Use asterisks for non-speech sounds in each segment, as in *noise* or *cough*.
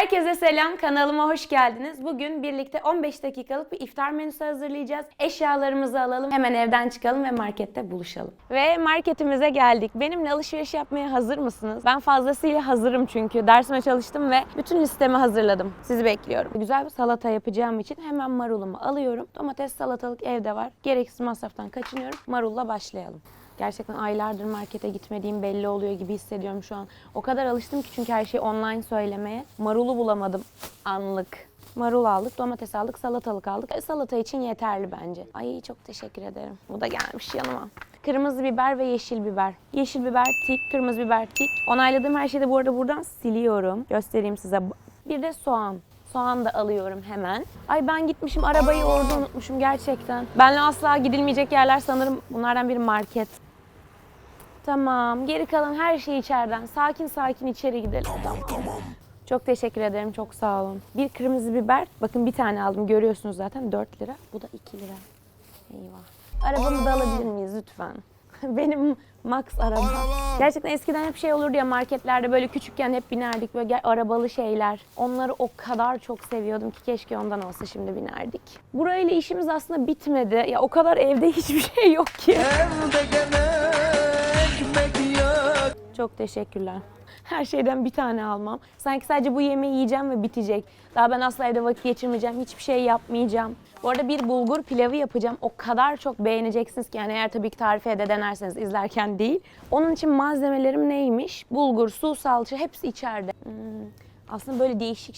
Herkese selam, kanalıma hoş geldiniz. Bugün birlikte 15 dakikalık bir iftar menüsü hazırlayacağız. Eşyalarımızı alalım, hemen evden çıkalım ve markette buluşalım. Ve marketimize geldik. Benimle alışveriş yapmaya hazır mısınız? Ben fazlasıyla hazırım çünkü. Dersime çalıştım ve bütün listemi hazırladım. Sizi bekliyorum. Güzel bir salata yapacağım için hemen marulumu alıyorum. Domates, salatalık evde var. Gereksiz masraftan kaçınıyorum. Marulla başlayalım. Gerçekten aylardır markete gitmediğim belli oluyor gibi hissediyorum şu an. O kadar alıştım ki çünkü her şeyi online söylemeye. Marulu bulamadım anlık. Marul aldık, domates aldık, salatalık aldık. E, salata için yeterli bence. Ay çok teşekkür ederim. Bu da gelmiş yanıma. Kırmızı biber ve yeşil biber. Yeşil biber tik, kırmızı biber tik. Onayladığım her şeyi de bu arada buradan siliyorum. Göstereyim size. Bir de soğan. Soğan da alıyorum hemen. Ay ben gitmişim arabayı orada unutmuşum gerçekten. Benle asla gidilmeyecek yerler sanırım bunlardan bir market. Tamam. Geri kalan her şey içeriden. Sakin sakin içeri gidelim. Tamam. Çok teşekkür ederim. Çok sağ olun. Bir kırmızı biber. Bakın bir tane aldım. Görüyorsunuz zaten 4 lira. Bu da 2 lira. Eyvah. Arabamı da alabilir miyiz lütfen? *laughs* Benim Max araba. Gerçekten eskiden hep şey olurdu ya marketlerde böyle küçükken hep binerdik böyle arabalı şeyler. Onları o kadar çok seviyordum ki keşke ondan olsa şimdi binerdik. Burayla işimiz aslında bitmedi. Ya o kadar evde *laughs* hiçbir şey yok ki. Evde gene. Çok teşekkürler. Her şeyden bir tane almam. Sanki sadece bu yemeği yiyeceğim ve bitecek. Daha ben asla evde vakit geçirmeyeceğim. Hiçbir şey yapmayacağım. Bu arada bir bulgur pilavı yapacağım. O kadar çok beğeneceksiniz ki yani eğer tabii ki tarifi de denerseniz izlerken değil. Onun için malzemelerim neymiş? Bulgur, su, salça hepsi içeride. Hmm, Aslında böyle değişik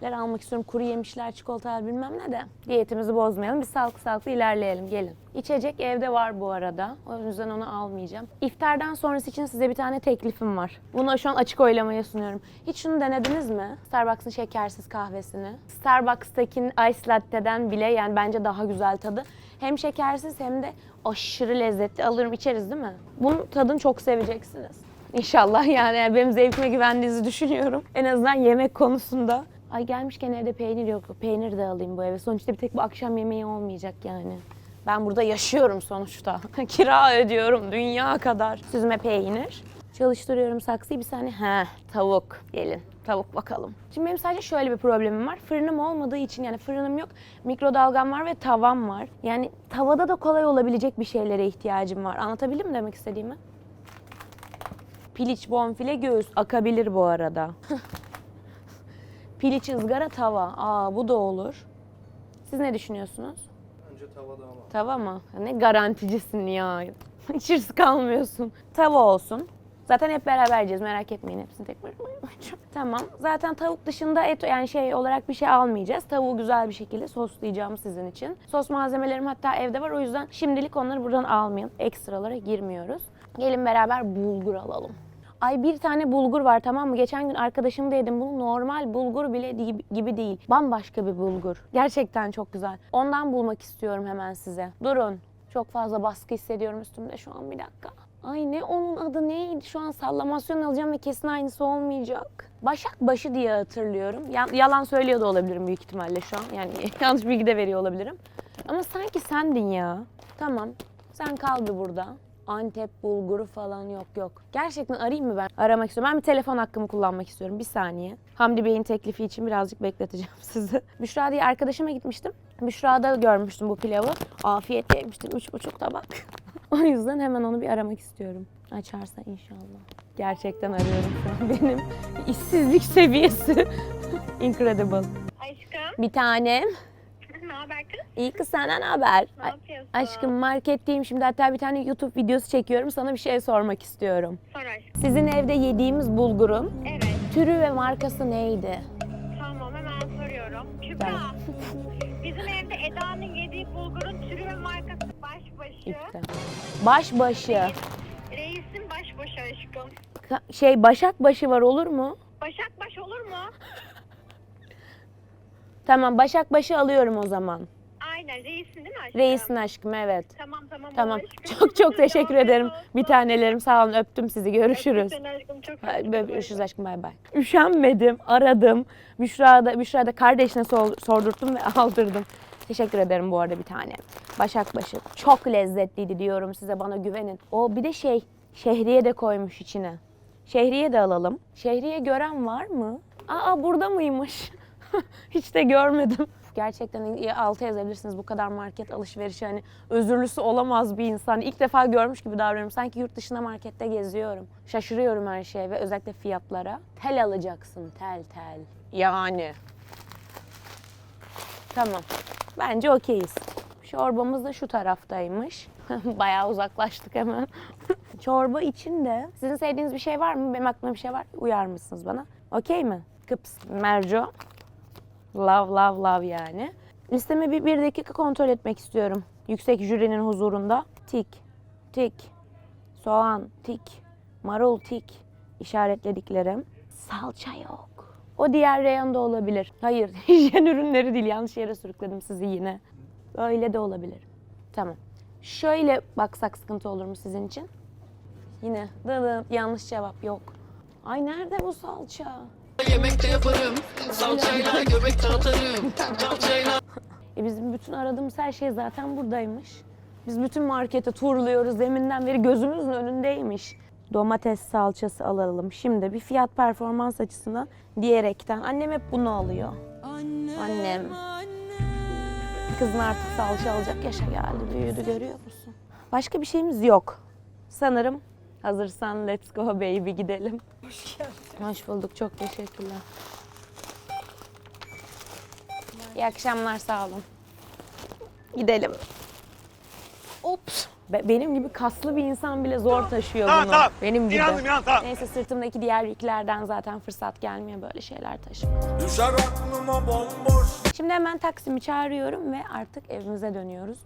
şeyler almak istiyorum. Kuru yemişler, çikolatalar bilmem ne de. Diyetimizi bozmayalım. Biz sağlıklı sağlıklı ilerleyelim. Gelin. İçecek evde var bu arada. O yüzden onu almayacağım. İftardan sonrası için size bir tane teklifim var. Bunu şu an açık oylamaya sunuyorum. Hiç şunu denediniz mi? Starbucks'ın şekersiz kahvesini. Starbucks'taki Ice Latte'den bile yani bence daha güzel tadı. Hem şekersiz hem de aşırı lezzetli. Alırım içeriz değil mi? Bunun tadını çok seveceksiniz. İnşallah yani benim zevkime güvendiğinizi düşünüyorum. En azından yemek konusunda. Ay gelmişken evde peynir yok. Peynir de alayım bu eve. Sonuçta bir tek bu akşam yemeği olmayacak yani. Ben burada yaşıyorum sonuçta. *laughs* Kira ödüyorum dünya kadar. Süzme peynir. Çalıştırıyorum saksıyı bir saniye. He tavuk. Gelin tavuk bakalım. Şimdi benim sadece şöyle bir problemim var. Fırınım olmadığı için yani fırınım yok. Mikrodalgam var ve tavam var. Yani tavada da kolay olabilecek bir şeylere ihtiyacım var. Anlatabildim mi demek istediğimi? Piliç, bonfile, göğüs akabilir bu arada. *laughs* Piliç, ızgara, tava. Aa bu da olur. Siz ne düşünüyorsunuz? Önce tavada ama. Tava mı? Ne garanticisin ya. *laughs* Hiç hırs kalmıyorsun. Tava olsun. Zaten hep beraber yiyeceğiz merak etmeyin hepsini tek başıma. Tamam. Zaten tavuk dışında et yani şey olarak bir şey almayacağız. Tavuğu güzel bir şekilde soslayacağım sizin için. Sos malzemelerim hatta evde var o yüzden şimdilik onları buradan almayın. Ekstralara girmiyoruz. Gelin beraber bulgur alalım. Ay bir tane bulgur var tamam mı? Geçen gün arkadaşım da yedim. Bu normal bulgur bile gibi değil. Bambaşka bir bulgur. Gerçekten çok güzel. Ondan bulmak istiyorum hemen size. Durun. Çok fazla baskı hissediyorum üstümde şu an bir dakika. Ay ne onun adı neydi? Şu an sallamasyon alacağım ve kesin aynısı olmayacak. Başak başı diye hatırlıyorum. Ya- yalan söylüyor da olabilirim büyük ihtimalle şu an. Yani *laughs* yanlış bilgi de veriyor olabilirim. Ama sanki sendin ya. Tamam. Sen kal bir burada. Antep bulguru falan yok yok. Gerçekten arayayım mı ben? Aramak istiyorum. Ben bir telefon hakkımı kullanmak istiyorum. Bir saniye. Hamdi Bey'in teklifi için birazcık bekleteceğim *laughs* sizi. Büşra diye arkadaşıma gitmiştim. Büşra'da görmüştüm bu pilavı. Afiyetle yemiştim. Üç buçuk tabak. *laughs* o yüzden hemen onu bir aramak istiyorum. Açarsa inşallah. Gerçekten arıyorum şu an. *laughs* Benim işsizlik seviyesi. Incredible. Aşkım, Bir tanem. Ne haber kız? İyi kız senden ne haber? Ne yapıyorsun? Aşkım marketteyim şimdi hatta bir tane YouTube videosu çekiyorum. Sana bir şey sormak istiyorum. Sor aşkım. Sizin evde yediğimiz bulgurun Evet, türü ve markası neydi? tamam hemen soruyorum. Kübra, *laughs* bizim evde Eda'nın yediği bulgurun türü ve markası başbaşı. İşte. Başbaşı. Reisin başbaşı aşkım. Ka- Şey başak başı var olur mu? Başak baş olur mu? *laughs* Tamam başak başı alıyorum o zaman. Aynen, reisin değil mi aşkım? Reisin aşkım evet. Tamam tamam. Tamam. aşkım. Çok çok teşekkür ederim. Bir tanelerim sağ olun öptüm sizi görüşürüz. Öptüm aşkım, çok öptüm. Görüşürüz aşkım bay bay. Üşenmedim, aradım. Büşra da, Büşra da kardeşine sor- sordurttum ve *laughs* aldırdım. Teşekkür ederim bu arada bir tane. Başakbaşı. Çok lezzetliydi diyorum size bana güvenin. O bir de şey şehriye de koymuş içine. Şehriye de alalım. Şehriye gören var mı? Aa burada mıymış? *laughs* Hiç de görmedim. Gerçekten altı yazabilirsiniz bu kadar market alışverişi hani özürlüsü olamaz bir insan. İlk defa görmüş gibi davranıyorum. Sanki yurt dışında markette geziyorum. Şaşırıyorum her şeye ve özellikle fiyatlara. Tel alacaksın tel tel. Yani. Tamam. Bence okeyiz. Çorbamız da şu taraftaymış. *laughs* Bayağı uzaklaştık hemen. *laughs* Çorba için de sizin sevdiğiniz bir şey var mı? Benim aklımda bir şey var. Uyar mısınız bana? Okey mi? Kıps, merco. Love, love, love yani. Listemi bir, bir dakika kontrol etmek istiyorum. Yüksek jürinin huzurunda. Tik, tik, soğan, tik, marul, tik işaretlediklerim. Salça yok. O diğer reyonda olabilir. Hayır, *laughs* hijyen ürünleri değil. Yanlış yere sürükledim sizi yine. Öyle de olabilir. Tamam. Şöyle baksak sıkıntı olur mu sizin için? Yine dı dı, yanlış cevap yok. Ay nerede bu salça? Yemek de yaparım Salçayla göbek dağıtırım Salçayla *laughs* E bizim bütün aradığımız her şey zaten buradaymış. Biz bütün markete turluyoruz. Deminden beri gözümüzün önündeymiş. Domates salçası alalım. Şimdi bir fiyat performans açısından diyerekten. Annem hep bunu alıyor. Annem. Kızın artık salça alacak yaşa geldi. Büyüdü görüyor musun? Başka bir şeyimiz yok. Sanırım hazırsan let's go baby gidelim. Hoş geldin. Hoş bulduk. Çok teşekkürler. İyi akşamlar sağ olun. Gidelim. Ops. Be- benim gibi kaslı bir insan bile zor taşıyor bunu. Benim gibi. Neyse sırtımdaki diğer yüklerden zaten fırsat gelmiyor böyle şeyler taşımak. Düşer aklıma bomboş Şimdi hemen taksimi çağırıyorum ve artık evimize dönüyoruz.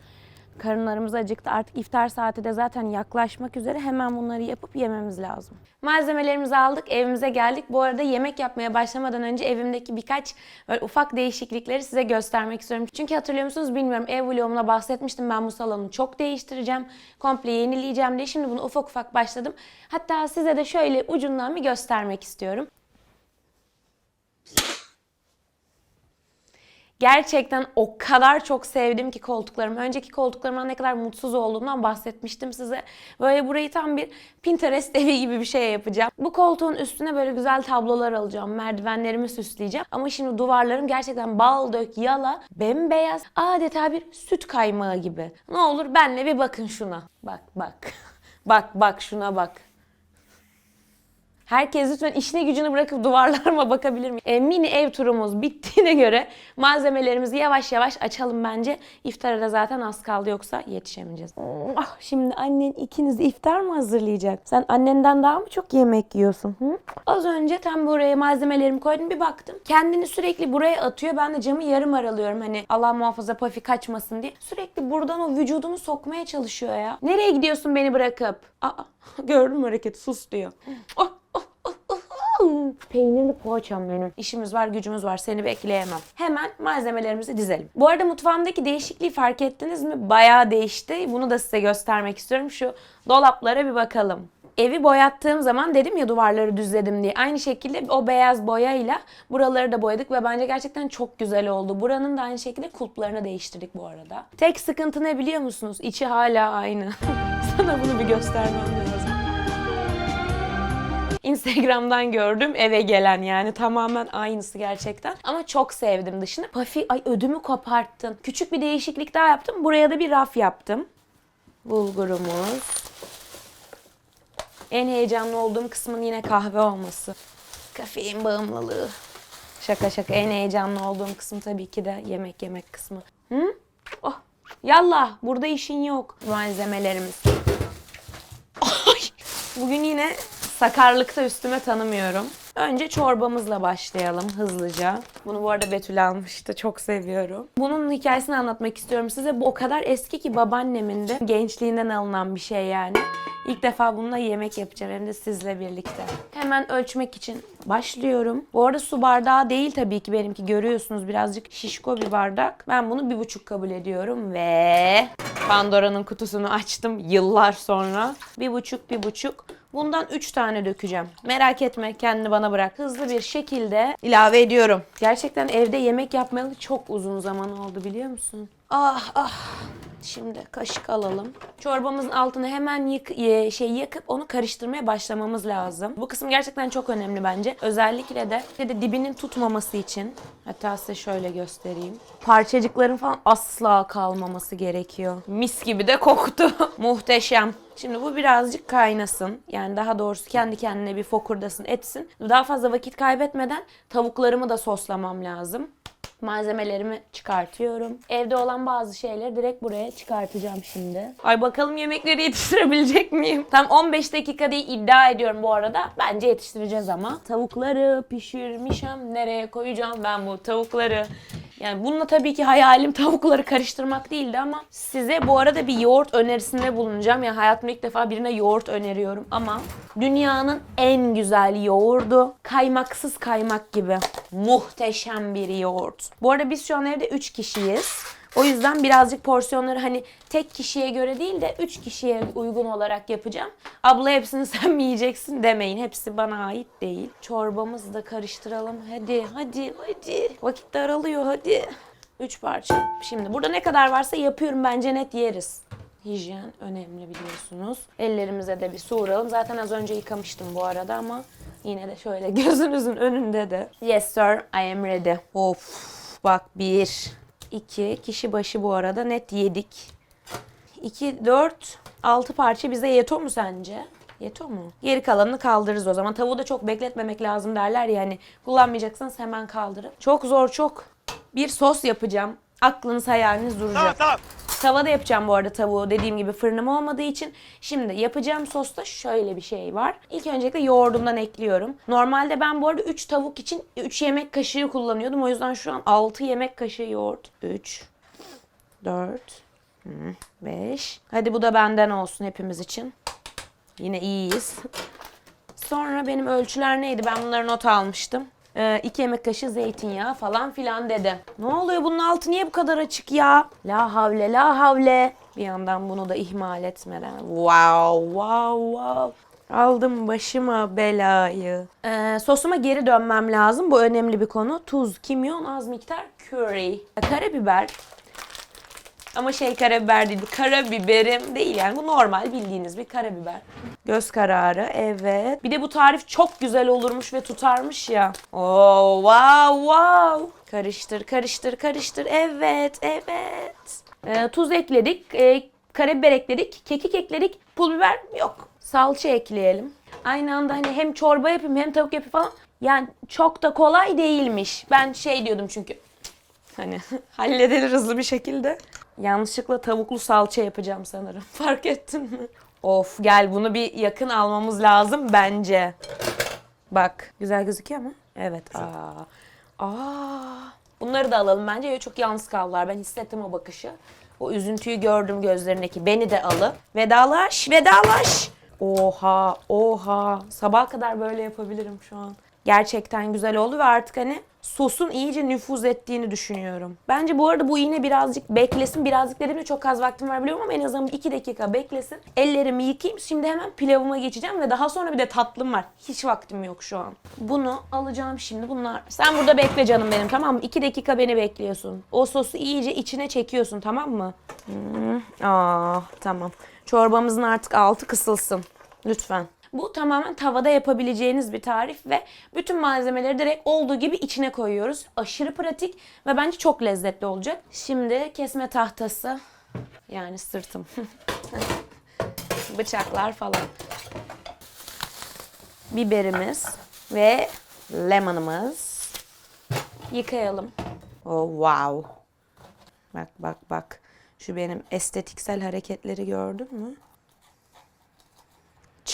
Karınlarımız acıktı. Artık iftar saati de zaten yaklaşmak üzere. Hemen bunları yapıp yememiz lazım. Malzemelerimizi aldık, evimize geldik. Bu arada yemek yapmaya başlamadan önce evimdeki birkaç böyle ufak değişiklikleri size göstermek istiyorum. Çünkü hatırlıyor musunuz bilmiyorum. Ev vlogumda bahsetmiştim. Ben bu salonu çok değiştireceğim. Komple yenileyeceğim diye. Şimdi bunu ufak ufak başladım. Hatta size de şöyle ucundan bir göstermek istiyorum. Gerçekten o kadar çok sevdim ki koltuklarımı. Önceki koltuklarımdan ne kadar mutsuz olduğumdan bahsetmiştim size. Böyle burayı tam bir Pinterest *laughs* evi gibi bir şey yapacağım. Bu koltuğun üstüne böyle güzel tablolar alacağım. Merdivenlerimi süsleyeceğim. Ama şimdi duvarlarım gerçekten bal dök yala bembeyaz. Adeta bir süt kaymağı gibi. Ne olur benle bir bakın şuna. Bak bak. *laughs* bak bak şuna bak. Herkes lütfen işine gücünü bırakıp duvarlarıma *laughs* bakabilir mi? E, mini ev turumuz bittiğine göre malzemelerimizi yavaş yavaş açalım bence. İftara da zaten az kaldı yoksa yetişemeyeceğiz. Ah, şimdi annen ikiniz iftar mı hazırlayacak? Sen annenden daha mı çok yemek yiyorsun? Hı? Az önce tam buraya malzemelerimi koydum bir baktım. Kendini sürekli buraya atıyor. Ben de camı yarım aralıyorum hani Allah muhafaza pafi kaçmasın diye. Sürekli buradan o vücudunu sokmaya çalışıyor ya. Nereye gidiyorsun beni bırakıp? Aa, *laughs* gördün mü hareketi sus diyor. Oh, Peynirli poğaçam benim. İşimiz var, gücümüz var. Seni bekleyemem. Hemen malzemelerimizi dizelim. Bu arada mutfağımdaki değişikliği fark ettiniz mi? Bayağı değişti. Bunu da size göstermek istiyorum. Şu dolaplara bir bakalım. Evi boyattığım zaman dedim ya duvarları düzledim diye. Aynı şekilde o beyaz boyayla buraları da boyadık ve bence gerçekten çok güzel oldu. Buranın da aynı şekilde kulplarını değiştirdik bu arada. Tek sıkıntı ne biliyor musunuz? İçi hala aynı. *laughs* Sana bunu bir göstermem lazım. Instagram'dan gördüm eve gelen yani tamamen aynısı gerçekten. Ama çok sevdim dışını. Pafi ay ödümü koparttın. Küçük bir değişiklik daha yaptım. Buraya da bir raf yaptım. Bulgurumuz. En heyecanlı olduğum kısmın yine kahve olması. Kafein bağımlılığı. Şaka şaka en heyecanlı olduğum kısım tabii ki de yemek yemek kısmı. Hı? Oh. Yallah burada işin yok. Malzemelerimiz. Ay. Bugün yine sakarlıkta üstüme tanımıyorum. Önce çorbamızla başlayalım hızlıca. Bunu bu arada Betül almıştı. Çok seviyorum. Bunun hikayesini anlatmak istiyorum size. Bu o kadar eski ki babaannemin de gençliğinden alınan bir şey yani. İlk defa bununla yemek yapacağım hem de sizle birlikte. Hemen ölçmek için başlıyorum. Bu arada su bardağı değil tabii ki benimki görüyorsunuz birazcık şişko bir bardak. Ben bunu bir buçuk kabul ediyorum ve Pandora'nın kutusunu açtım yıllar sonra. Bir buçuk bir buçuk. Bundan 3 tane dökeceğim. Merak etme kendini bana bırak. Hızlı bir şekilde ilave ediyorum. Gerçekten evde yemek yapmayalı çok uzun zaman oldu biliyor musun? Ah ah. Şimdi kaşık alalım. Çorbamızın altını hemen yık, e, şey yakıp onu karıştırmaya başlamamız lazım. Bu kısım gerçekten çok önemli bence. Özellikle de, de dibinin tutmaması için. Hatta size şöyle göstereyim. Parçacıkların falan asla kalmaması gerekiyor. Mis gibi de koktu. *laughs* Muhteşem. Şimdi bu birazcık kaynasın. Yani daha doğrusu kendi kendine bir fokurdasın, etsin. Daha fazla vakit kaybetmeden tavuklarımı da soslamam lazım. Malzemelerimi çıkartıyorum. Evde olan bazı şeyleri direkt buraya çıkartacağım şimdi. Ay bakalım yemekleri yetiştirebilecek miyim? Tam 15 dakika diye iddia ediyorum bu arada. Bence yetiştireceğiz ama. Tavukları pişirmişim. Nereye koyacağım ben bu tavukları? Yani bununla tabii ki hayalim tavukları karıştırmak değildi ama size bu arada bir yoğurt önerisinde bulunacağım. Yani hayatımda ilk defa birine yoğurt öneriyorum ama dünyanın en güzel yoğurdu. Kaymaksız kaymak gibi. Muhteşem bir yoğurt. Bu arada biz şu an evde 3 kişiyiz. O yüzden birazcık porsiyonları hani tek kişiye göre değil de 3 kişiye uygun olarak yapacağım. Abla hepsini *laughs* sen mi yiyeceksin demeyin. Hepsi bana ait değil. Çorbamızı da karıştıralım. Hadi hadi hadi. Vakit daralıyor hadi. 3 parça. Şimdi burada ne kadar varsa yapıyorum bence net yeriz. Hijyen önemli biliyorsunuz. Ellerimize de bir su vuralım. Zaten az önce yıkamıştım bu arada ama yine de şöyle *laughs* gözünüzün önünde de. Yes sir, I am ready. Of bak bir, iki, kişi başı bu arada net yedik. 2, 4, 6 parça bize yeto mu sence? Yeto mu? Geri kalanını kaldırırız o zaman. Tavuğu da çok bekletmemek lazım derler ya hani kullanmayacaksanız hemen kaldırın. Çok zor çok. Bir sos yapacağım. Aklınız hayaliniz duracak. Tavada yapacağım bu arada tavuğu dediğim gibi fırınım olmadığı için. Şimdi yapacağım sosta şöyle bir şey var. İlk öncelikle yoğurdumdan ekliyorum. Normalde ben bu arada 3 tavuk için 3 yemek kaşığı kullanıyordum. O yüzden şu an 6 yemek kaşığı yoğurt. 3, 4, 5. Hadi bu da benden olsun hepimiz için. Yine iyiyiz. Sonra benim ölçüler neydi? Ben bunları not almıştım. 2 yemek kaşığı zeytinyağı falan filan dedi. Ne oluyor bunun altı niye bu kadar açık ya? La havle la havle. Bir yandan bunu da ihmal etmeden. Wow wow wow. Aldım başıma belayı. Ee, sosuma geri dönmem lazım. Bu önemli bir konu. Tuz, kimyon, az miktar curry. Karabiber. Ama şey karabiber değil, karabiberim değil yani bu normal bildiğiniz bir karabiber. Göz kararı evet. Bir de bu tarif çok güzel olurmuş ve tutarmış ya. Oo wow wow. Karıştır karıştır karıştır evet evet. Ee, tuz ekledik, ee, karabiber ekledik, kekik ekledik, pul biber yok. Salça ekleyelim. Aynı anda hani hem çorba yapayım hem tavuk yapayım falan. Yani çok da kolay değilmiş. Ben şey diyordum çünkü Hani *laughs* halledilir hızlı bir şekilde. Yanlışlıkla tavuklu salça yapacağım sanırım. *laughs* Fark ettin mi? Of gel bunu bir yakın almamız lazım bence. Bak güzel gözüküyor mu? Evet. Aa. Aa. Bunları da alalım bence. Çok yalnız kaldılar. Ben hissettim o bakışı. O üzüntüyü gördüm gözlerindeki. Beni de alı. Vedalaş, vedalaş. Oha, oha. Sabaha kadar böyle yapabilirim şu an. Gerçekten güzel oldu ve artık hani sosun iyice nüfuz ettiğini düşünüyorum. Bence bu arada bu yine birazcık beklesin. Birazcık dediğimde çok az vaktim var biliyorum ama en azından 2 dakika beklesin. Ellerimi yıkayayım. Şimdi hemen pilavıma geçeceğim ve daha sonra bir de tatlım var. Hiç vaktim yok şu an. Bunu alacağım şimdi. Bunlar. Sen burada bekle canım benim tamam mı? 2 dakika beni bekliyorsun. O sosu iyice içine çekiyorsun tamam mı? Hmm. Aa, tamam. Çorbamızın artık altı kısılsın. Lütfen. Bu tamamen tavada yapabileceğiniz bir tarif ve bütün malzemeleri direkt olduğu gibi içine koyuyoruz. Aşırı pratik ve bence çok lezzetli olacak. Şimdi kesme tahtası yani sırtım. *laughs* Bıçaklar falan. Biberimiz ve lemonımız. Yıkayalım. Oh wow. Bak bak bak. Şu benim estetiksel hareketleri gördün mü?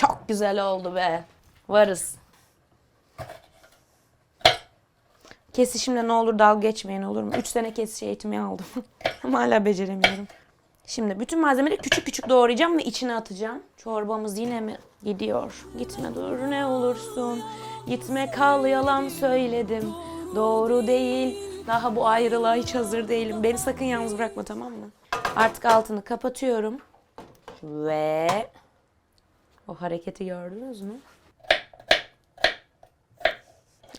Çok güzel oldu be. Varız. Kesişimle ne olur dalga geçmeyin olur mu? 3 sene kesiş eğitimi aldım. *laughs* Ama hala beceremiyorum. Şimdi bütün malzemeleri küçük küçük doğrayacağım ve içine atacağım. Çorbamız yine mi gidiyor? Gitme dur ne olursun. Gitme kal yalan söyledim. Doğru değil. Daha bu ayrılığa hiç hazır değilim. Beni sakın yalnız bırakma tamam mı? Artık altını kapatıyorum. Ve o hareketi gördünüz mü?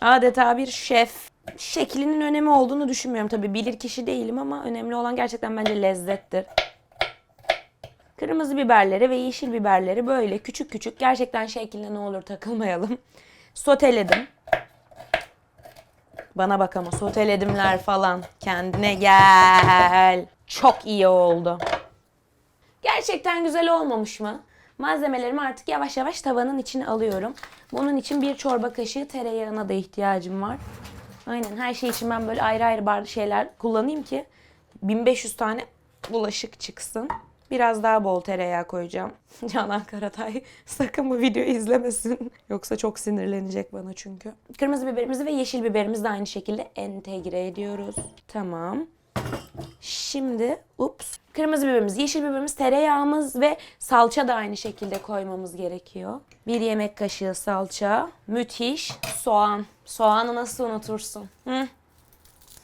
Adeta bir şef. Şeklinin önemi olduğunu düşünmüyorum tabii. Bilir kişi değilim ama önemli olan gerçekten bence lezzettir. Kırmızı biberleri ve yeşil biberleri böyle küçük küçük gerçekten şekline ne olur takılmayalım. Soteledim. Bana bak ama soteledimler falan. Kendine gel. Çok iyi oldu. Gerçekten güzel olmamış mı? Malzemelerimi artık yavaş yavaş tavanın içine alıyorum. Bunun için bir çorba kaşığı tereyağına da ihtiyacım var. Aynen her şey için ben böyle ayrı ayrı bar şeyler kullanayım ki 1500 tane bulaşık çıksın. Biraz daha bol tereyağı koyacağım. *laughs* Canan Karatay sakın bu videoyu izlemesin. Yoksa çok sinirlenecek bana çünkü. Kırmızı biberimizi ve yeşil biberimizi de aynı şekilde entegre ediyoruz. Tamam. Şimdi ups. Kırmızı biberimiz, yeşil biberimiz, tereyağımız ve salça da aynı şekilde koymamız gerekiyor. Bir yemek kaşığı salça. Müthiş. Soğan. Soğanı nasıl unutursun? Hı?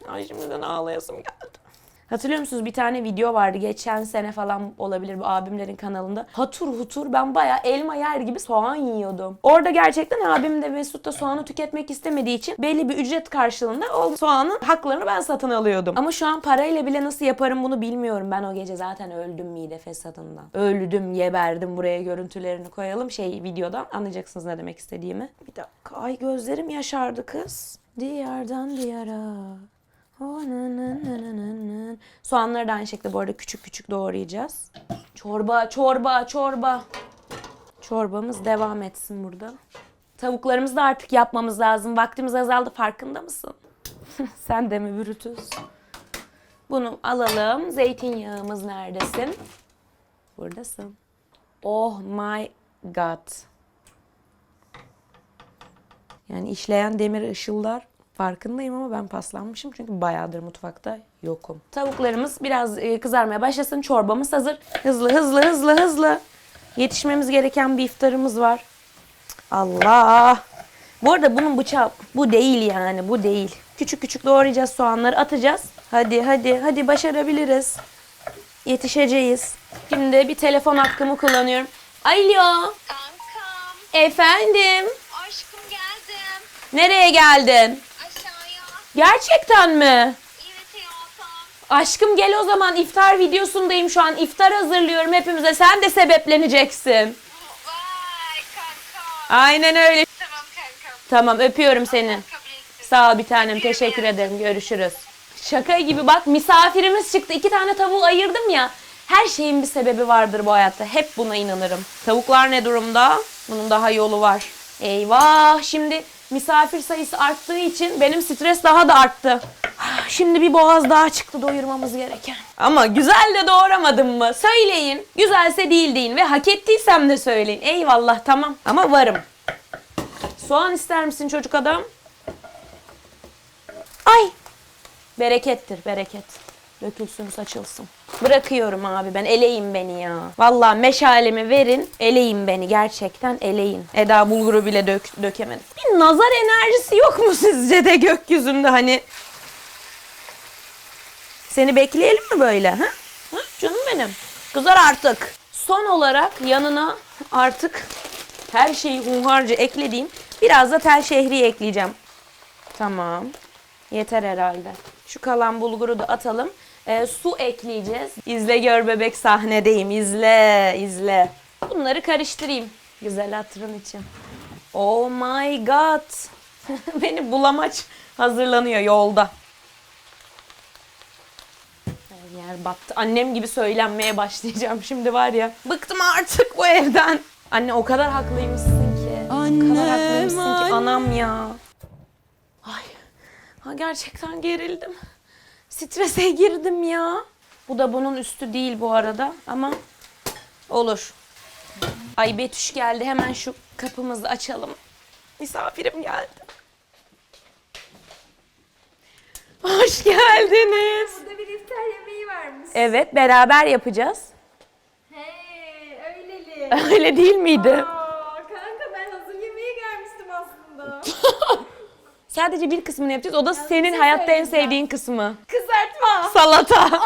Ay şimdiden ağlayasım geldi. Hatırlıyor musunuz bir tane video vardı geçen sene falan olabilir bu abimlerin kanalında. Hatur hutur ben bayağı elma yer gibi soğan yiyordum. Orada gerçekten abim de Mesut da soğanı tüketmek istemediği için belli bir ücret karşılığında o soğanın haklarını ben satın alıyordum. Ama şu an parayla bile nasıl yaparım bunu bilmiyorum. Ben o gece zaten öldüm mide fesadından. Öldüm, geberdim. Buraya görüntülerini koyalım şey videodan. Anlayacaksınız ne demek istediğimi. Bir dakika. Ay gözlerim yaşardı kız. Diyardan diyara. Soğanları da aynı şekilde bu arada küçük küçük doğrayacağız. Çorba, çorba, çorba. Çorbamız devam etsin burada. Tavuklarımızı da artık yapmamız lazım. Vaktimiz azaldı farkında mısın? *laughs* Sen de mi Brutus? Bunu alalım. Zeytinyağımız neredesin? Buradasın. Oh my god. Yani işleyen demir ışıldar. Farkındayım ama ben paslanmışım çünkü bayağıdır mutfakta yokum. Tavuklarımız biraz e, kızarmaya başlasın. Çorbamız hazır. Hızlı hızlı hızlı hızlı. Yetişmemiz gereken bir iftarımız var. Allah. Bu arada bunun bıçağı bu değil yani bu değil. Küçük küçük doğrayacağız soğanları atacağız. Hadi hadi hadi başarabiliriz. Yetişeceğiz. Şimdi bir telefon hakkımı kullanıyorum. Alo. Kankam, Efendim. aşkım geldim. Nereye geldin? Gerçekten mi? Evet hayatım. Aşkım gel o zaman iftar videosundayım şu an. İftar hazırlıyorum hepimize. Sen de sebepleneceksin. Vay kanka. Aynen öyle. Tamam kankam. Tamam öpüyorum seni. Kabul ettim. Sağ ol bir tanem. Teşekkür ederim. Görüşürüz. Şaka gibi bak misafirimiz çıktı. İki tane tavuğu ayırdım ya. Her şeyin bir sebebi vardır bu hayatta. Hep buna inanırım. Tavuklar ne durumda? Bunun daha yolu var. Eyvah şimdi misafir sayısı arttığı için benim stres daha da arttı. Şimdi bir boğaz daha çıktı doyurmamız gereken. Ama güzel de doğramadım mı? Söyleyin. Güzelse değil deyin ve hak ettiysem de söyleyin. Eyvallah tamam ama varım. Soğan ister misin çocuk adam? Ay Berekettir bereket. Dökülsün saçılsın. Bırakıyorum abi ben eleyin beni ya. Vallahi meşalemi verin eleyin beni gerçekten eleyin. Eda bulguru bile dök, dökemedim. Bir nazar enerjisi yok mu sizce de gökyüzünde hani? Seni bekleyelim mi böyle? Ha? ha? Canım benim. Kızar artık. Son olarak yanına artık her şeyi hunharca eklediğim biraz da tel şehriye ekleyeceğim. Tamam. Yeter herhalde. Şu kalan bulguru da atalım. Ee, su ekleyeceğiz. İzle gör bebek sahnedeyim. İzle, izle. Bunları karıştırayım. Güzel hatırın için. Oh my god. *laughs* Beni bulamaç hazırlanıyor yolda. Her yer battı. Annem gibi söylenmeye başlayacağım şimdi var ya. Bıktım artık bu evden. Anne o kadar haklıymışsın ki. o kadar haklıymışsın ki anam ya. Ay. Ha gerçekten gerildim. Strese girdim ya. Bu da bunun üstü değil bu arada ama olur. Ay Betüş geldi. Hemen şu kapımızı açalım. Misafirim geldi. Hoş geldiniz. Burada bir iftar yemeği varmış. Evet, beraber yapacağız. Hey, öyleli. *laughs* Öyle değil miydi? Aa, kanka ben hazır yemeğe gelmiştim aslında. Sadece bir kısmını yapacağız. O da senin şey hayatta en sevdiğin kısmı. Kızartma. Salata. *laughs*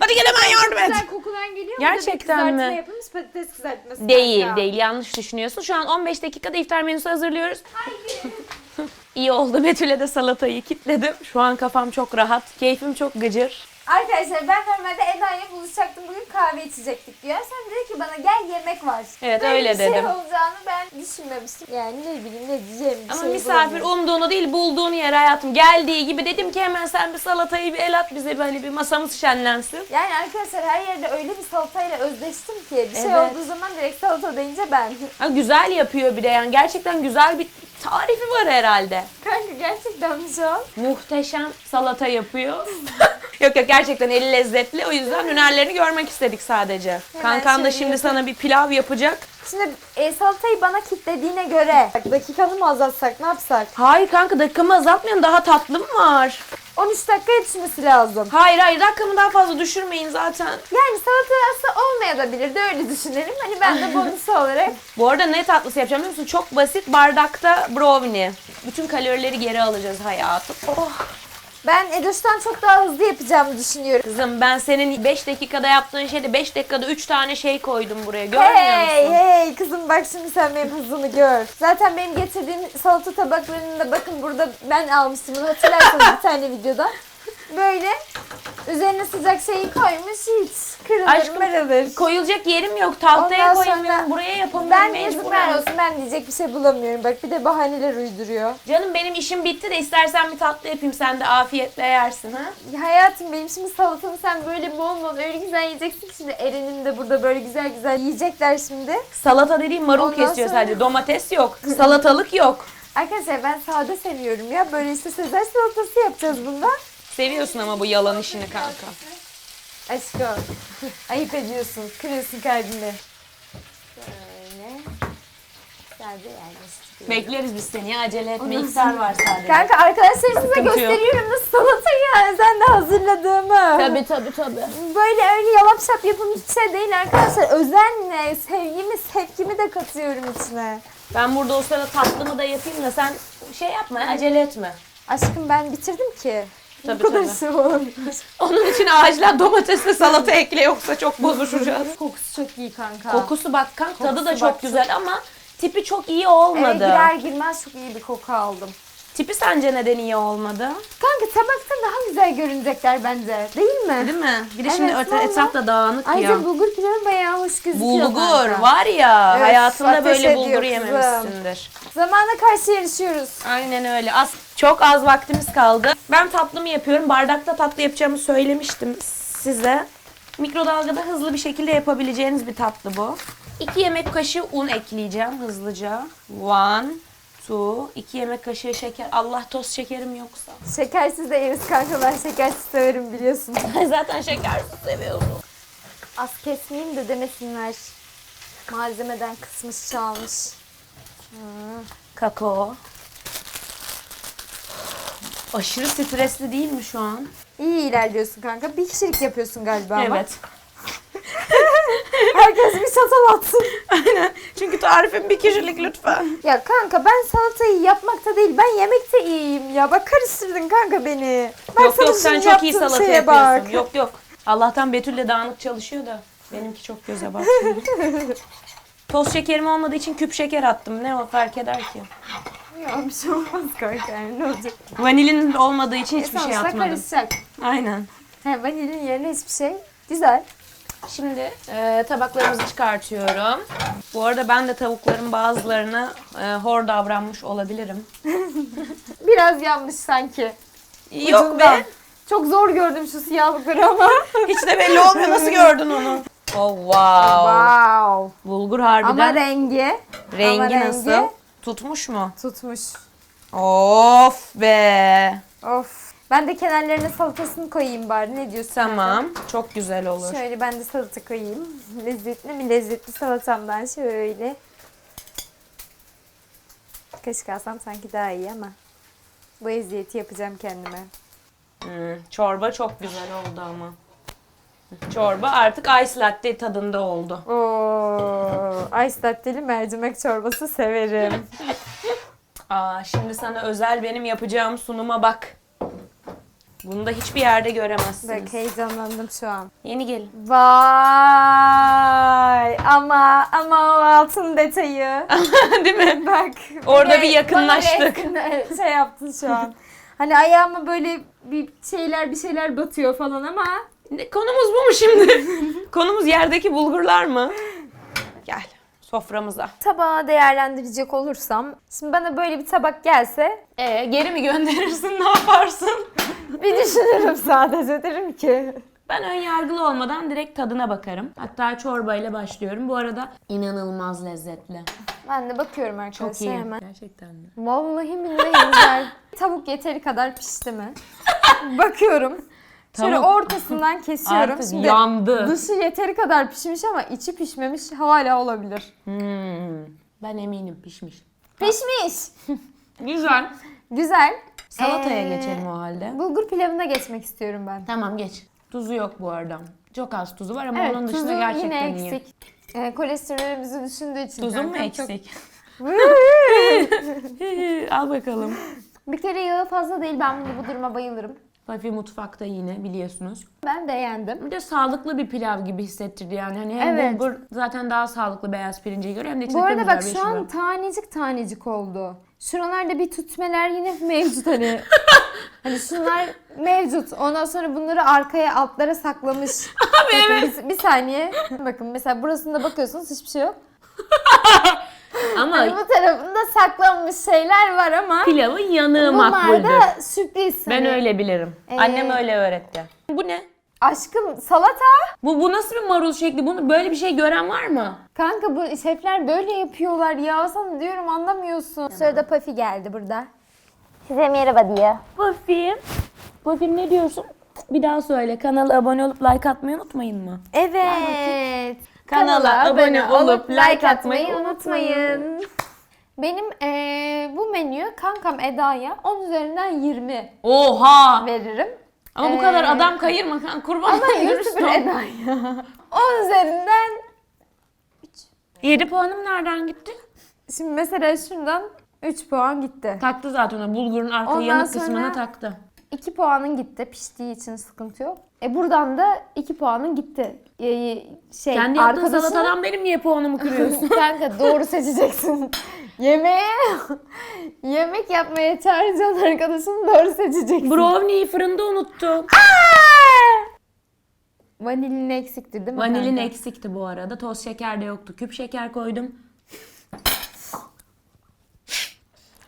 Hadi gel hemen yardım et. Güzel kokudan geliyor mu? Gerçekten bir kızartma mi? yapılmış patates kızartması. Değil, kanka. değil. Yanlış düşünüyorsun. Şu an 15 dakikada iftar menüsü hazırlıyoruz. *laughs* İyi oldu. Betül'e de salatayı kitledim. Şu an kafam çok rahat. Keyfim çok gıcır. Arkadaşlar ben normalde Eda'yla buluşacaktım. Bugün kahve içecektik diyor. Sen dedi ki bana gel yemek var. Evet, Böyle öyle bir şey dedim. olacağını ben düşünmemiştim. Yani ne bileyim ne diyeceğim bir Ama şey misafir bulamıyorum. umduğunu değil bulduğunu yer hayatım. Geldiği gibi dedim ki hemen sen bir salatayı bir el at bize böyle bir masamız şenlensin. Yani arkadaşlar her yerde öyle bir salatayla özleştim ki. Bir şey Evet. olduğu zaman direkt salata deyince ben. Ha, güzel yapıyor bir de yani gerçekten güzel bir tarifi var herhalde. Kanka gerçekten mi şu an? Muhteşem salata yapıyor. *laughs* yok yok gerçekten eli lezzetli. O yüzden hünerlerini görmek istedik sadece. Kankan da şimdi yapayım. sana bir pilav yapacak. Şimdi e, salatayı bana kilitlediğine göre bak, dakikanı mı azaltsak ne yapsak? Hayır kanka dakikamı azaltmayalım daha tatlım var. 13 dakika yetişmesi lazım. Hayır hayır dakikamı daha fazla düşürmeyin zaten. Yani salatası olmayabilir de öyle düşünelim. Hani ben de bonus *laughs* olarak Bu arada ne tatlısı yapacağım biliyor musun? Çok basit bardakta brownie. Bütün kalorileri geri alacağız hayatım. Oh. ben Edoş'tan çok daha hızlı yapacağımı düşünüyorum. Kızım ben senin 5 dakikada yaptığın şeyde 5 dakikada 3 tane şey koydum buraya. Görmüyor Hey musun? hey bak şimdi sen benim hızımı gör. Zaten benim getirdiğim salata tabaklarını da bakın burada ben almıştım bunu hatırlarsanız bir tane videoda. Böyle üzerine sıcak şeyi koymuş hiç kırılır Aşkım, mırılır. Koyulacak yerim yok. Tahtaya Ondan koyamıyorum. sonra Buraya yapamıyorum. Ben mecburen. yazıklar olsun ben diyecek bir şey bulamıyorum. Bak bir de bahaneler uyduruyor. Canım benim işim bitti de istersen bir tatlı yapayım sen de afiyetle yersin ha. Hayatım benim şimdi salatamı sen böyle bol bol öyle güzel yiyeceksin ki şimdi Eren'in de burada böyle güzel güzel yiyecekler şimdi. Salata dediğim marul Ondan kesiyor sonra- sadece. Domates yok. Salatalık yok. Arkadaşlar ben sade seviyorum ya. Böyle işte Sezer salatası yapacağız bunda. Seviyorsun ama bu yalan işini kanka. Aşkım. Ayıp ediyorsun. Kırıyorsun kalbimi. Böyle. Sadece yerleştiriyorum. Bekleriz biz seni ya acele etme. İftar var sadece. Kanka arkadaşlar size Sıkıntı yok. gösteriyorum nasıl salata yani. Sen de hazırladığımı. Tabii tabii tabii. Böyle öyle yalap şap yapılmış bir şey değil arkadaşlar. Özenle, sevgimi, sevgimi de katıyorum içine. Ben burada o sırada tatlımı da yapayım da sen şey yapma acele etme. Aşkım ben bitirdim ki. Tabii, Bu kadar tabii. şey olabilir. Onun için acilen domates ve salata ekle yoksa çok bozuşacağız. Kokusu çok iyi kanka. Kokusu bak kanka tadı da Kokusu çok bak, güzel ama tipi çok iyi Eve olmadı. girer girmez çok iyi bir koku aldım. Tipi sence neden iyi olmadı? Kanka tabakta daha güzel görünecekler bence. Değil mi? Değil mi? Bir de Evet, şimdi öte valla. etraf da dağınık Ayrıca ya. bulgur pilavı bayağı hoş gözüküyor Bulgur kanka. var ya Evet, hayatında ateş böyle ediyor bulgur kızım. yememişsindir. Zamana karşı yarışıyoruz. Aynen öyle. Az, çok az vaktimiz kaldı. Ben tatlımı yapıyorum. Bardakta tatlı yapacağımı söylemiştim size. Mikrodalgada hızlı bir şekilde yapabileceğiniz bir tatlı bu. 2 yemek kaşığı un ekleyeceğim hızlıca. One, two, 2 yemek kaşığı şeker. Allah toz şekerim yoksa. Şekersiz de yeriz kanka ben şekersiz severim biliyorsun. *laughs* Zaten şekersiz seviyorum. Az kesmeyeyim de demesinler. Malzemeden kısmış çalmış. Kakao. Aşırı stresli değil mi şu an? İyi ilerliyorsun kanka. Bir kişilik yapıyorsun galiba ama. Evet. *laughs* Herkes bir çatal atsın. Aynen. Çünkü tarifim bir kişilik lütfen. Ya kanka ben salatayı yapmakta değil ben yemekte iyiyim ya. Bak karıştırdın kanka beni. Bak yok yok sen çok iyi salata yapıyorsun. bak. Yok yok. Allah'tan Betül'le dağınık çalışıyor da benimki çok göze batmıyor. *laughs* Toz şekerim olmadığı için küp şeker attım. Ne o fark eder ki? Ya bir şey olmaz kanka yani ne olacak? Vanilin olmadığı için hiçbir şey sonuçta atmadım. karışacak. Aynen. He, vanilin yerine hiçbir şey. Güzel. Şimdi e, tabaklarımızı çıkartıyorum. Bu arada ben de tavukların bazılarına e, hor davranmış olabilirim. *laughs* Biraz yanmış sanki. Yok Ucundan. be. Çok zor gördüm şu siyahlıkları ama. Hiç de belli olmuyor. Nasıl gördün onu? Oh wow. wow. Bulgur harbiden. Ama rengi. rengi ama rengi nasıl? Tutmuş mu? Tutmuş. Of be. Of. Ben de kenarlarına salatasını koyayım bari. Ne diyorsun? Tamam. Çok güzel olur. Şöyle ben de salata koyayım. Lezzetli mi? Lezzetli salatamdan şöyle. Kaşık alsam sanki daha iyi ama. Bu eziyeti yapacağım kendime. Hmm, çorba çok güzel oldu ama. Çorba artık ice latte tadında oldu. Oo, ice latte'li mercimek çorbası severim. *laughs* Aa, şimdi sana özel benim yapacağım sunuma bak. Bunu da hiçbir yerde göremezsiniz. Bak heyecanlandım şu an. Yeni gelin. Vay ama ama o altın detayı. *laughs* Değil mi? Bak. Orada bir yakınlaştık. bana resmen şey yaptın şu an. Hani ayağıma böyle bir şeyler bir şeyler batıyor falan ama Ne- Konumuz bu mu şimdi? *laughs* Konumuz yerdeki bulgurlar mı? Gel soframıza. tabağı değerlendirecek olursam şimdi bana böyle bir tabak gelse Ee, geri mi gönderirsin ne yaparsın? bir düşünürüm sadece derim ki Ben ön yargılı olmadan direkt tadına bakarım. Hatta çorbayla başlıyorum. Bu arada inanılmaz lezzetli. ben de bakıyorum arkadaşlar Çok iyi. hemen. Gerçekten mi? Vallahi billahi güzel. Tavuk yeteri kadar pişti mi? *laughs* Bakıyorum. Şöyle Tavuk ortasından *laughs* kesiyorum. Artık Şimdi yandı. dışı yeteri kadar pişmiş ama içi pişmemiş hala olabilir. Hmm, ben eminim pişmiş. Pişmiş. *laughs* Güzel. Güzel. Salataya Ee, geçelim o halde. Bulgur pilavına geçmek istiyorum ben. Tamam geç. Tuzu yok bu arada. Çok az tuzu var ama onun tuzu dışında gerçekten yine iyi. eksik. Ee, kolesterolümüzü düşündüğü için. Tuzun mu kanka çok- eksik? *laughs* Al bakalım. Bir kere yağı fazla değil. Ben bunu bu duruma bayılırım. Buffy mutfakta yine biliyorsunuz. Ben beğendim. Bir de sağlıklı bir pilav gibi hissettirdi yani. Hani hem Evet. bulgur zaten daha sağlıklı beyaz pirince göre hem de içinde Bu arada bak şu an tanecik tanecik oldu. Şuralarda bir tütmeler yine *laughs* mevcut hani. *laughs* hani şunlar mevcut. Ondan sonra bunları arkaya altlara saklamış. *laughs* Bakın bir, bir saniye. Bakın mesela burasında bakıyorsunuz hiçbir şey yok. Ama Hani bu tarafında saklanmış şeyler var ama pilavın yanığı bunlar makbuldür. da sürpriz. Ben hani. öyle bilirim. Ee, Annem öyle öğretti. Bu ne? Aşkım salata. Bu, bu nasıl bir marul şekli? Bunu böyle bir şey gören var mı? Kanka bu şefler böyle yapıyorlar ya. Sana diyorum anlamıyorsun. Sırada Pafi geldi burada. Size merhaba diye. Buffy. Buffy ne diyorsun? Bir daha söyle. Kanala abone olup like atmayı unutmayın mı? Evet. Kanala abone olup like atmayı unutmayın. Benim eee, bu menü kankam Eda'ya 10 üzerinden 20 Oha! veririm. Ama bu Ee, kadar adam kayırma kan kurban Ama YouTuber. Eda'ya 10 üzerinden 7 puanım nereden gitti? şimdi mesela şuradan 3 puan gitti. Taktı zaten o bulgurun arka Ondan yanık sonra- kısmına taktı. 2 puanın gitti. Piştiği için sıkıntı yok. E buradan da 2 puanın gitti. Ee, şey Kendi yaptığın salatadan benim niye puanımı kırıyorsun? *laughs* Kanka doğru seçeceksin. Yemeğe yemek yapmaya çağıracağın arkadaşını doğru seçeceksin. Brownie'yi fırında unuttum. Vanilin eksikti değil mi? Vanilin kanka? eksikti bu arada. Toz şeker de yoktu. Küp şeker koydum.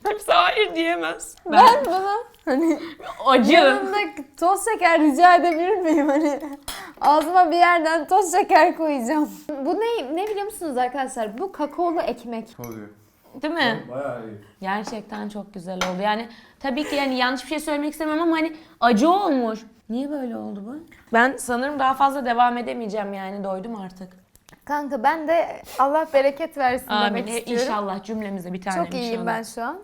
Kimse hayır diyemez. Ben bunu hani Acı. yanında toz şeker rica edebilir miyim? Hani ağzıma bir yerden toz şeker koyacağım. Bu ne ne biliyor musunuz arkadaşlar? Bu kakaolu ekmek. Oluyor. Değil mi? Bayağı iyi. Gerçekten çok güzel oldu. Yani tabii ki yani yanlış bir şey söylemek istemem ama hani acı olmuş. Niye böyle oldu bu? Ben sanırım daha fazla devam edemeyeceğim yani. Doydum artık. Kanka ben de Allah bereket versin Amin. demek istiyorum. İnşallah cümlemize bir tane Çok iyiyim ben şu an.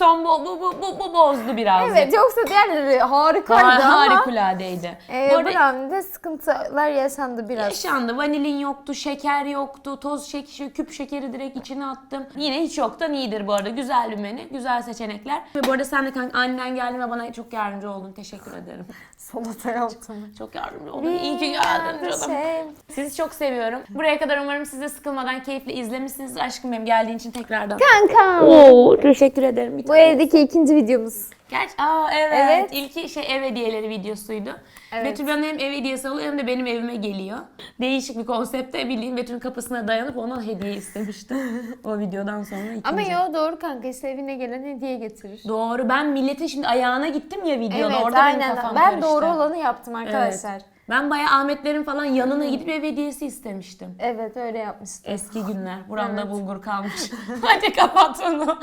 Son bu, bu, bu, bu, bu bozdu birazcık. Evet yoksa diğerleri harikaydı Har- ama Harikuladeydi. e, Bu arada Brownie'de sıkıntılar yaşandı biraz. yaşandı. Vanilin yoktu, şeker yoktu, toz şeker, küp şekeri direkt içine attım. Yine hiç yoktan iyidir bu arada. Güzel bir menü, güzel seçenekler. Ve bu arada sen de kanka annen geldi ve bana çok yardımcı oldun. Teşekkür ederim. *laughs* Salata yaptım. Çok yardımcı oldun. İyi ki geldin canım. Şey, Sizi çok seviyorum. Buraya kadar umarım siz de sıkılmadan keyifle izlemişsinizdir. Aşkım benim geldiğin için tekrardan. Kanka. Oo, teşekkür ederim. Bir Bu evdeki ikinci videomuz. Gerçi, aa evet. Evet. İlki şey ev hediyeleri videosuydu. Evet. Betül bana hem ev hediyesi alıyor hem de benim evime geliyor. Değişik bir konsepte bildiğin Betül'ün kapısına dayanıp ona hediye istemiştim. *laughs* o videodan sonra ikinci. Ama yo doğru kanka işte evine gelen hediye getirir. Doğru. Ben milletin şimdi ayağına gittim ya videoda. Evet Orada benim aynen. kafam Ben karıştı. doğru olanı yaptım Evet. Ben bayağı Ahmetlerin falan yanına gidip ev hediyesi istemiştim. Evet, öyle yapmıştım. Eski günler. Buramda Evet. bulgur kalmış. *laughs* Hadi kapat onu.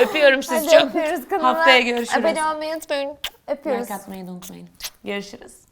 Öpüyorum sizi Hadi çok. öpüyoruz kanala. Haftaya görüşürüz. Abone olmayı unutmayın. Öpüyoruz. Like atmayı da unutmayın. Görüşürüz.